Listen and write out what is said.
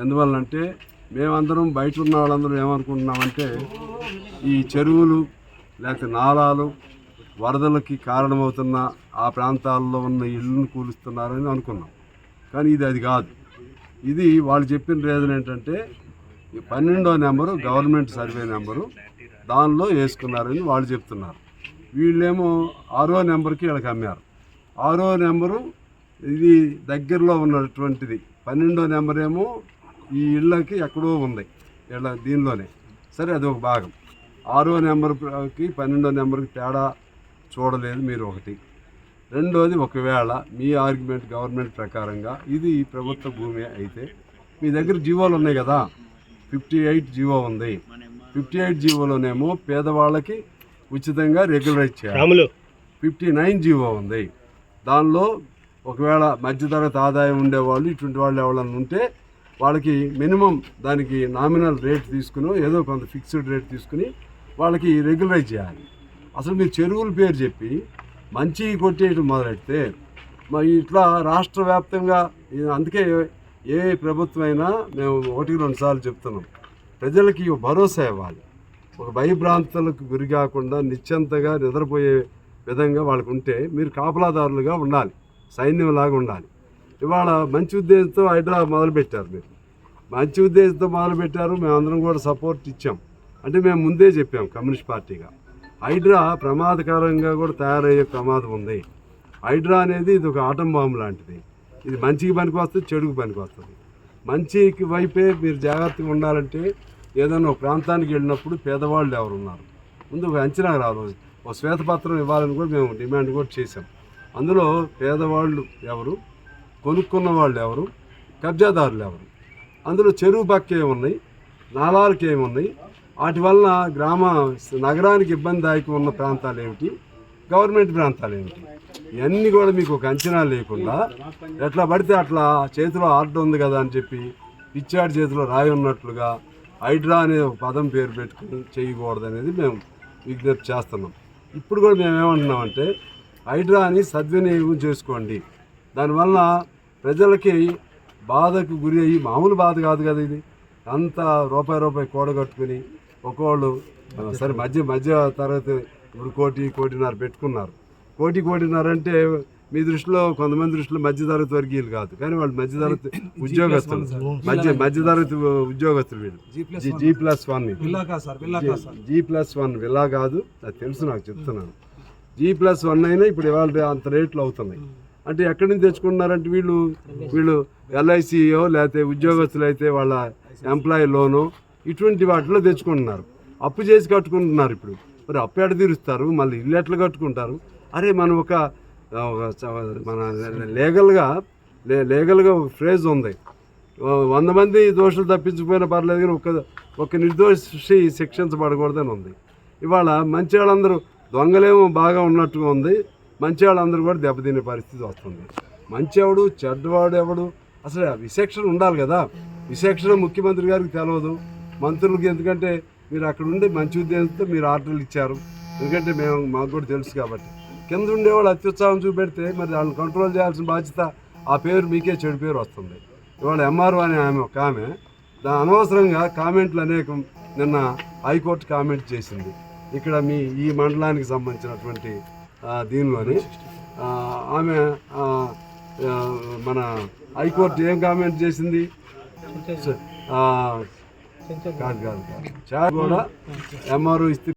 ఎందువల్లంటే మేమందరం బయట ఉన్న వాళ్ళందరూ ఏమనుకుంటున్నామంటే ఈ చెరువులు లేకపోతే నాలాలు వరదలకి కారణమవుతున్న ఆ ప్రాంతాల్లో ఉన్న ఇళ్ళను కూలుస్తున్నారని అనుకున్నాం. కానీ ఇది అది కాదు. ఇది వాళ్ళు చెప్పిన రీజన్ ఏంటంటే ఈ పన్నెండో నెంబరు గవర్నమెంట్ సర్వే నెంబరు దానిలో వేసుకున్నారని వాళ్ళు చెప్తున్నారు. వీళ్ళేమో ఆరో నెంబర్కి వీళ్ళకి అమ్మారు. ఆరో నెంబరు ఇది దగ్గరలో ఉన్నటువంటిది. పన్నెండో నెంబర్ ఏమో ఈ ఇళ్ళకి ఎక్కడో ఉంది. ఇళ్ళ దీనిలోనే. సరే అది ఒక భాగం. ఆరో నెంబర్కి పన్నెండో నెంబర్కి తేడా చూడలేదు మీరు ఒకటి. రెండోది ఒకవేళ మీ ఆర్గ్యుమెంట్ గవర్నమెంట్ ప్రకారంగా ఇది ప్రభుత్వ భూమి అయితే మీ దగ్గర జీవోలు ఉన్నాయి కదా. ఫిఫ్టీ ఎయిట్ జీవో ఉంది. ఫిఫ్టీ ఎయిట్ జీవోలోనేమో పేదవాళ్ళకి ఉచితంగా రెగ్యులరైజ్ చేయాలి. ఫిఫ్టీ నైన్ జీవో ఉంది. దానిలో ఒకవేళ మధ్యతరగతి ఆదాయం ఉండేవాళ్ళు ఇటువంటి వాళ్ళు ఎవరైనా ఉంటే వాళ్ళకి మినిమం దానికి నామినల్ రేట్ తీసుకుని ఏదో కొంత ఫిక్స్డ్ రేట్ తీసుకుని వాళ్ళకి రెగ్యులరైజ్ చేయాలి. అసలు మీరు చెరువుల పేరు చెప్పి మంచి కొట్టేయటం మొదలెడితే మరి ఇట్లా రాష్ట్ర వ్యాప్తంగా అందుకే ఏ ప్రభుత్వం అయినా మేము ఒకటి రెండు సార్లు చెప్తున్నాం. ప్రజలకి భరోసా ఇవ్వాలి. ఒక భయభ్రాంతులకు గురి కాకుండా నిశ్చంతగా నిద్రపోయే విధంగా వాళ్ళకు ఉంటే మీరు కాపలాదారులుగా ఉండాలి. సైన్యంలాగా ఉండాలి. ఇవాళ మంచి ఉద్దేశంతో హైడ్రా మొదలుపెట్టారు మీరు. మంచి ఉద్దేశంతో మొదలుపెట్టారు. మేమందరం కూడా సపోర్ట్ ఇచ్చాం. అంటే మేము ముందే చెప్పాం కమ్యూనిస్ట్ పార్టీగా. హైడ్రా ప్రమాదకరంగా కూడా తయారయ్యే ప్రమాదం ఉంది. హైడ్రా అనేది ఇది ఒక ఆటం బాంబు లాంటిది. ఇది మంచికి పనికి వస్తుంది చెడుకు పనికి వస్తుంది మంచికి వైపే మీరు జాగ్రత్తగా ఉండాలంటే ఏదైనా ఒక ప్రాంతానికి వెళ్ళినప్పుడు పేదవాళ్ళు ఎవరు ఉన్నారు ముందు ఒక అంచనా రావాలి ఒక శ్వేతపత్రం ఇవ్వాలని కూడా మేము డిమాండ్ కూడా చేసాం అందులో పేదవాళ్ళు ఎవరు? కొనుక్కున్న వాళ్ళు ఎవరు కబ్జాదారులు ఎవరు అందులో చెరువు పక్క ఏమున్నాయి? నాలాలకు ఏమున్నాయి? వాటి వలన గ్రామ నగరానికి ఇబ్బందిదాయకం ఉన్న ప్రాంతాలు ఏమిటి గవర్నమెంట్ ప్రాంతాలు ఏమిటి ఇవన్నీ కూడా మీకు ఒక అంచనా లేకుండా ఎట్లా పడితే అట్లా చేతిలో ఆర్డర్ ఉంది కదా అని చెప్పి పిచ్చాడి చేతిలో రాయి ఉన్నట్లుగా హైడ్రా అనే ఒక పదం పేరు పెట్టుకుని చేయకూడదు అనేది మేము విజ్ఞప్తి చేస్తున్నాం. ఇప్పుడు కూడా మేము ఏమంటున్నామంటే హైడ్రాని సద్వినియోగం చేసుకోండి. దానివల్ల ప్రజలకి బాధకు గురి అయ్యి మామూలు బాధ కాదు కదా ఇది. అంత రూపాయి రూపాయి కూడగట్టుకుని ఒక్కోళ్ళు సరే మధ్య మధ్య తరగతి ఇప్పుడు కోటి కోటిన్నర పెట్టుకున్నారు. కోటి కోటిన్నర అంటే మీ దృష్టిలో కొంతమంది దృష్టిలో మధ్య తరగతి వర్గీయులు కాదు. కానీ వాళ్ళు మధ్య తరగతి ఉద్యోగస్తులు. మధ్య మధ్య తరగతి ఉద్యోగస్తులు వీళ్ళు. G- plus one G plus one villa కాదు. అది తెలుసు నాకు చెప్తున్నాను. జీ ప్లస్ వన్ అయినా ఇప్పుడు ఇవాళ అంత రేట్లు అవుతున్నాయి. అంటే ఎక్కడి నుంచి తెచ్చుకుంటున్నారంటే వీళ్ళు? వీళ్ళు ఎల్ఐసియో లేకపోతే ఉద్యోగస్తులు అయితే వాళ్ళ ఎంప్లాయీ లోను ఇటువంటి వాటిలో తెచ్చుకుంటున్నారు. అప్పు చేసి కట్టుకుంటున్నారు ఇప్పుడు. మరి అప్పు ఎట తీరుస్తారు? మళ్ళీ ఇల్లు ఎట్లా కట్టుకుంటారు? అరే మనం ఒక మన లీగల్గా లీగల్గా ఒక ఫ్రేజ్ ఉంది. వంద మంది దోషులు తప్పించకపోయినా పర్లేదు కానీ ఒక ఒక నిర్దోషి శిక్షించబడకూడదని ఉంది. ఇవాళ మంచి వాళ్ళందరూ దొంగలేమో బాగా ఉన్నట్టుగా ఉంది. మంచి వాళ్ళందరూ కూడా దెబ్బతినే పరిస్థితి వస్తుంది. మంచివాడు చెడ్డవాడు ఎవడు? అసలు విశేషణ ఉండాలి కదా. విశేషణ ముఖ్యమంత్రి గారికి తెలియదు మంత్రులకి ఎందుకంటే మీరు అక్కడ ఉండి మంచి ఉద్దేశంతో మీరు ఆర్డర్లు ఇచ్చారు. ఎందుకంటే మేము మాకు కూడా తెలుసు కాబట్టి. కింద ఉండేవాళ్ళు అత్యుత్సాహం చూపెడితే మరి వాళ్ళని కంట్రోల్ చేయాల్సిన బాధ్యత ఆ పేరు మీకే చెడు పేరు వస్తుంది. ఇవాళ ఎంఆర్ఓ అనే ఆమె ఒక ఆమె దా అనవసరంగా కామెంట్లు అనేకం నిన్న హైకోర్టు కామెంట్ చేసింది. ఇక్కడ మీ ఈ మండలానికి సంబంధించినటువంటి దీనిలోని ఆ, ఆమె మన హైకోర్టు ఏం కామెంట్ చేసింది? ఆ, కాదు కాదు కాదు. కూడా ఎంఆర్ఓ ఇస్తే